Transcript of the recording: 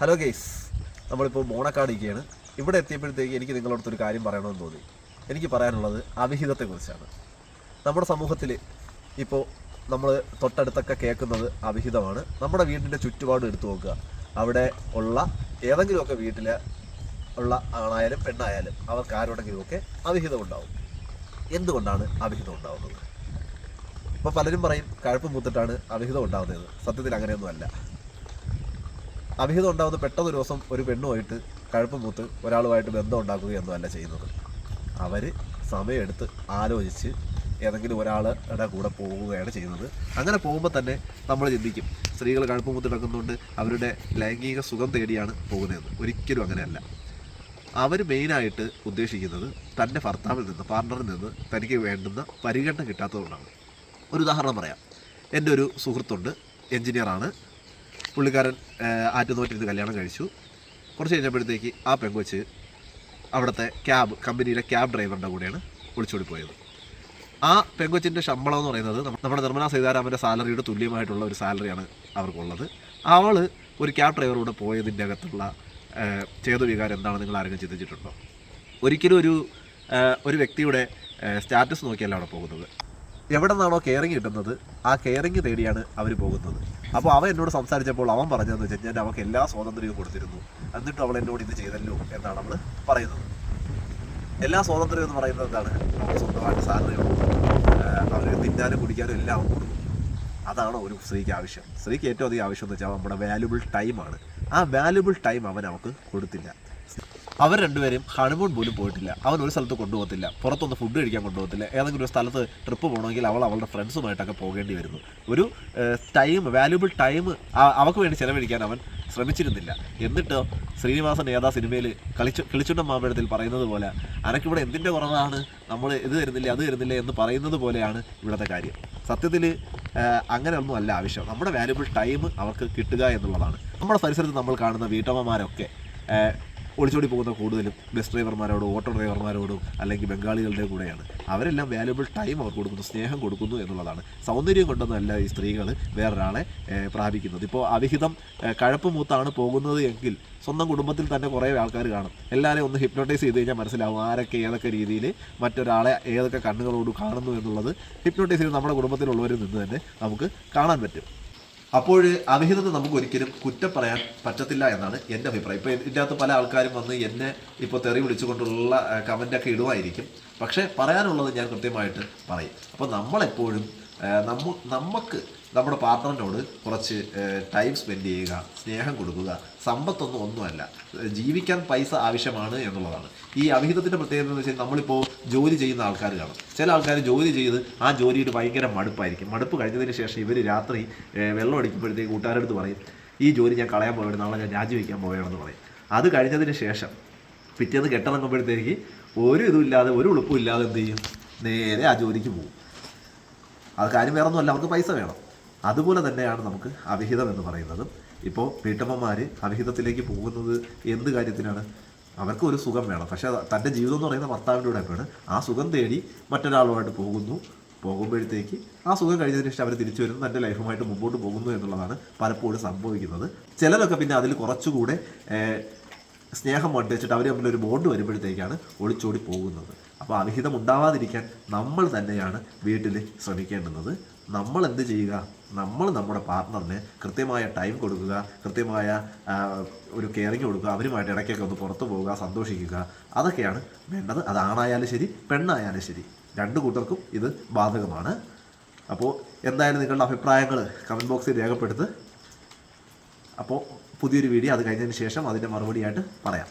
Hello guys നമ്മളിപ്പോൾ മോണക്കാടിക്കുകയാണ് ഇവിടെ എത്തിയപ്പോഴത്തേക്ക് എനിക്ക് നിങ്ങളോടത്ത് കാര്യം പറയണമെന്ന് തോന്നി. എനിക്ക് പറയാനുള്ളത് അവിഹിതത്തെക്കുറിച്ചാണ്. നമ്മുടെ സമൂഹത്തിൽ ഇപ്പോൾ നമ്മൾ തൊട്ടടുത്തൊക്കെ കേൾക്കുന്നത് അവിഹിതമാണ്. നമ്മുടെ വീടിന്റെ ചുറ്റുപാട് എടുത്തു നോക്കുക. അവിടെ ഉള്ള ഏതെങ്കിലുമൊക്കെ വീട്ടിൽ ഉള്ള ആണായാലും പെണ്ണായാലും അവർക്ക് ആരോടെങ്കിലുമൊക്കെ അവിഹിതം ഉണ്ടാവും. എന്തുകൊണ്ടാണ് അവിഹിതം ഉണ്ടാവുന്നത്? ഇപ്പോൾ പലരും പറയും കഴപ്പ് മൂത്തിട്ടാണ് അവിഹിതം ഉണ്ടാകുന്നത് സത്യത്തിൽ അങ്ങനെയൊന്നുമല്ല. അവിഹിതം ഉണ്ടാകുന്ന പെട്ടെന്ന് ഒരു ദിവസം ഒരു പെണ്ണുമായിട്ട് കഴുപ്പ് മൂത്ത് ഒരാളുമായിട്ട് ബന്ധം ഉണ്ടാക്കുകയൊന്നും അല്ല ചെയ്യുന്നത്. അവർ സമയമെടുത്ത് ആലോചിച്ച് ഏതെങ്കിലും ഒരാളുടെ കൂടെ പോവുകയാണ് ചെയ്യുന്നത്. അങ്ങനെ പോകുമ്പോൾ തന്നെ നമ്മൾ ചിന്തിക്കും സ്ത്രീകൾ കഴുപ്പ് മൂത്ത് കിടക്കുന്നുണ്ട് അവരുടെ ലൈംഗിക സുഖം തേടിയാണ് പോകുന്നതെന്ന്. ഒരിക്കലും അങ്ങനെയല്ല. അവർ മെയിനായിട്ട് ഉദ്ദേശിക്കുന്നത് തന്റെ ഭർത്താവിൽ നിന്ന് പാർട്ണറിൽ നിന്ന് തനിക്ക് വേണ്ടുന്ന പരിഗണന കിട്ടാത്തതുകൊണ്ടാണ്. ഒരു ഉദാഹരണം പറയാം. എന്റെ ഒരു സുഹൃത്തുണ്ട് എൻജിനീയറാണ് പുള്ളിക്കാരൻ ആറ്റുനോറ്റിരുന്ന് കല്യാണം കഴിച്ചു. കുറച്ച് കഴിഞ്ഞപ്പോഴത്തേക്ക് ആ പെങ്കൊച്ച് അവിടുത്തെ ക്യാബ് കമ്പനിയിലെ ക്യാബ് ഡ്രൈവറിന്റെ കൂടെയാണ് ഒളിച്ചോടി പോയത്. ആ പെങ്കൊച്ചിന്റെ ശമ്പളം എന്ന് പറയുന്നത് നമ്മ- നമ്മുടെ നിർമ്മല സീതാരാമന്റെ സാലറിയുടെ തുല്യമായിട്ടുള്ള ഒരു സാലറിയാണ് അവർക്കുള്ളത്. അവൾ ഒരു ക്യാബ് ഡ്രൈവറോട് പോയതിന്റെ അകത്തുള്ള ഏഹ്, ചേതവികാരം എന്താണെന്ന് നിങ്ങൾ ആരെങ്കിലും ചിന്തിച്ചിട്ടുണ്ടോ? ഒരിക്കലും ഒരു ഒരു വ്യക്തിയുടെ സ്റ്റാറ്റസ് നോക്കിയല്ല അവിടെ പോകുന്നത്. എവിടെ നിന്നാണോ കെയറിങ് കിട്ടുന്നത് ആ കെയറിങ് തേടിയാണ് അവർ പോകുന്നത്. അപ്പോൾ അവൻ എന്നോട് സംസാരിച്ചപ്പോൾ അവൻ പറഞ്ഞതെന്ന് വെച്ചാൽ ഞാൻ അവൾക്ക് എല്ലാ സ്വാതന്ത്ര്യവും കൊടുത്തിരുന്നു. എന്നിട്ട് അവൾ എന്നോട് ഇത് ചെയ്തല്ലോ എന്നാണ് അവൾ പറയുന്നത്. എല്ലാ സ്വാതന്ത്ര്യം എന്ന് പറയുന്നത് എന്താണ്? അവൾ സ്വന്തമായിട്ട് സാലറി അവർ തിന്നാനും കുടിക്കാനും എല്ലാം കൊടുക്കും അതാണ് ഒരു സ്ത്രീക്ക് ആവശ്യം. സ്ത്രീക്ക് ഏറ്റവും അധികം ആവശ്യം എന്ന് വെച്ചാൽ നമ്മുടെ വാല്യുബിൾ ടൈമാണ് ആ വാല്യുബിൾ ടൈം അവൻ അവൾക്ക് കൊടുത്തില്ല. അവർ രണ്ടുപേരും ഹണിമൂൺ പോലും പോയിട്ടില്ല. അവൻ ഒരു സ്ഥലത്ത് കൊണ്ടുപോകത്തില്ല. പുറത്തൊന്ന് ഫുഡ് കഴിക്കാൻ കൊണ്ടുപോകത്തില്ല. ഏതെങ്കിലും ഒരു സ്ഥലത്ത് ട്രിപ്പ് പോകണമെങ്കിൽ അവൾ അവളുടെ ഫ്രണ്ട്സുമായിട്ടൊക്കെ പോകേണ്ടി വരുന്നു. ഒരു ടൈം വാല്യുബിൾ ടൈം അവൾക്ക് വേണ്ടി ചിലവഴിക്കാൻ അവൻ ശ്രമിച്ചിരുന്നില്ല. എന്നിട്ടോ ശ്രീനിവാസൻ ഏതാ സിനിമയിൽ കളിച്ചു കിളിച്ചുണ്ട മാമ്പഴത്തിൽ പറയുന്നത് പോലെ അനക്കിവിടെ എന്തിന്റെ കുറവാണ്? നമ്മൾ ഇത് തരുന്നില്ല അത് തരുന്നില്ല എന്ന് പറയുന്നത് പോലെയാണ് ഇവിടുത്തെ കാര്യം. സത്യത്തിൽ അങ്ങനെയൊന്നും അല്ല ആവശ്യം. നമ്മുടെ വാല്യുബിൾ ടൈം അവർക്ക് കിട്ടുക എന്നുള്ളതാണ്. നമ്മുടെ പരിസരത്ത് നമ്മൾ കാണുന്ന വീട്ടമ്മമാരൊക്കെ ഒളിച്ചോടി പോകുന്ന കൂടുതലും ബസ് ഡ്രൈവർമാരോടും ഓട്ടോ ഡ്രൈവർമാരോടും അല്ലെങ്കിൽ ബംഗാളികളുടെ കൂടെയാണ്. അവരെല്ലാം വാല്യുബിൾ ടൈം അവർ കൊടുക്കുന്നു സ്നേഹം കൊടുക്കുന്നു എന്നുള്ളതാണ്. സൗന്ദര്യം കൊണ്ടൊന്നുമല്ല ഈ സ്ത്രീകൾ വേറൊരാളെ പ്രാപിക്കുന്നത്. ഇപ്പോൾ അവിഹിതം കഴപ്പ് മൂത്താണ് പോകുന്നത് എങ്കിൽ സ്വന്തം കുടുംബത്തിൽ തന്നെ കുറേ ആൾക്കാർ കാണും. എല്ലാവരെയും ഒന്ന് ഹിപ്നോട്ടൈസ് ചെയ്ത് കഴിഞ്ഞാൽ മനസ്സിലാവും ആരൊക്കെ ഏതൊക്കെ രീതിയിൽ മറ്റൊരാളെ ഏതൊക്കെ കണ്ണുകളോട് കാണുന്നു എന്നുള്ളത് ഹിപ്നോട്ടൈസ് ചെയ്ത് നമ്മുടെ കുടുംബത്തിലുള്ളവരിൽ നിന്ന് തന്നെ നമുക്ക് കാണാൻ പറ്റും. അപ്പോൾ അവിഹിതത്തെ നമുക്ക് ഒരിക്കലും കുറ്റം പറയാൻ പറ്റത്തില്ല എന്നാണ് എന്റെ അഭിപ്രായം. ഇപ്പോൾ ഇതിന്റെ അകത്ത് പല ആൾക്കാരും വന്ന് എന്നെ ഇപ്പോൾ തെറി വിളിച്ചുകൊണ്ടുള്ള കമന്റൊക്കെ ഇടുമായിരിക്കും. പക്ഷേ പറയാനുള്ളത് ഞാൻ കൃത്യമായിട്ട് പറയും. അപ്പോൾ നമ്മളെപ്പോഴും നമ്മ നമുക്ക് നമ്മുടെ പാർട്ട്ണറിനോട് കുറച്ച് ടൈം സ്പെൻഡ് ചെയ്യുക സ്നേഹം കൊടുക്കുക സമ്പത്തൊന്നും ഒന്നുമല്ല. ജീവിക്കാൻ പൈസ ആവശ്യമാണ് എന്നുള്ളതാണ്. ഈ അവിഹിതത്തിന്റെ പ്രത്യേകത എന്ന് വെച്ചാൽ നമ്മളിപ്പോൾ ജോലി ചെയ്യുന്ന ആൾക്കാർ കാണും. ചില ആൾക്കാർ ജോലി ചെയ്ത് ആ ജോലിയിൽ ഭയങ്കര മടുപ്പായിരിക്കും. മടുപ്പ് കഴിഞ്ഞതിന് ശേഷം ഇവർ രാത്രി വെള്ളം അടിക്കുമ്പോഴത്തേക്ക് കൂട്ടുകാരെടുത്ത് പറയും ഈ ജോലി ഞാൻ കളയാൻ പോവുകയാണ് നാളെ ഞാൻ രാജിവെക്കാൻ പോവുകയാണെന്ന് പറയും. അത് കഴിഞ്ഞതിന് ശേഷം പിറ്റേന്ന് കെട്ടിറങ്ങുമ്പോഴത്തേക്ക് ഒരു ഇതും ഇല്ലാതെ ഒരു ഉളുപ്പും ഇല്ലാതെ എന്ത് ചെയ്യും? നേരെ ആ ജോലിക്ക് പോകും. അത് കാര്യം വേറെ ഒന്നുമല്ല അവർക്ക് പൈസ വേണം. അതുപോലെ തന്നെയാണ് നമുക്ക് അവിഹിതം എന്ന് പറയുന്നത്. ഇപ്പോൾ വീട്ടമ്മമാർ അവിഹിതത്തിലേക്ക് പോകുന്നത് എന്ത് കാര്യത്തിനാണ്? അവർക്ക് ഒരു സുഖം വേണം. പക്ഷേ തന്റെ ജീവിതം എന്ന് പറയുന്ന ഭർത്താവിന്റെ കൂടെയാണ് ആ സുഖം തേടി മറ്റൊരാളുമായിട്ട് പോകുന്നു. പോകുമ്പോഴത്തേക്ക് ആ സുഖം കഴിഞ്ഞതിന് ശേഷം അവർ തിരിച്ചു വരുന്നു. തന്റെ ലൈഫുമായിട്ട് മുമ്പോട്ട് പോകുന്നു എന്നുള്ളതാണ് പലപ്പോഴും സംഭവിക്കുന്നത്. ചിലരൊക്കെ പിന്നെ അതിൽ കുറച്ചുകൂടെ സ്നേഹം വണ്ടിച്ചിട്ട് അവർ തമ്മിൽ ഒരു ബോണ്ട് വരുമ്പോഴത്തേക്കാണ് ഒളിച്ചോടി പോകുന്നത്. അപ്പോൾ അവിഹിതം ഉണ്ടാവാതിരിക്കാൻ നമ്മൾ തന്നെയാണ് വീട്ടിൽ ശ്രമിക്കേണ്ടുന്നത്. നമ്മൾ എന്ത് ചെയ്യുക? നമ്മൾ നമ്മുടെ പാർട്ട്ണറിന് കൃത്യമായ ടൈം കൊടുക്കുക കൃത്യമായ ഒരു കെയറിങ് കൊടുക്കുക അവരുമായിട്ട് ഇടയ്ക്കൊക്കെ ഒന്ന് പുറത്തു പോവുക സന്തോഷിക്കുക. അതൊക്കെയാണ് വേണ്ടത്. അത് ആണായാലും ശരി പെണ്ണായാലും ശരി. രണ്ട് കൂട്ടർക്കും ഇത് ബാധകമാണ്. അപ്പോൾ എന്തായാലും നിങ്ങളുടെ അഭിപ്രായങ്ങൾ കമന്റ് ബോക്സിൽ രേഖപ്പെടുത്ത് അപ്പോൾ പുതിയൊരു വീഡിയോ അത് കഴിഞ്ഞതിന് ശേഷം അതിന്റെ മറുപടിയായിട്ട് പറയാം.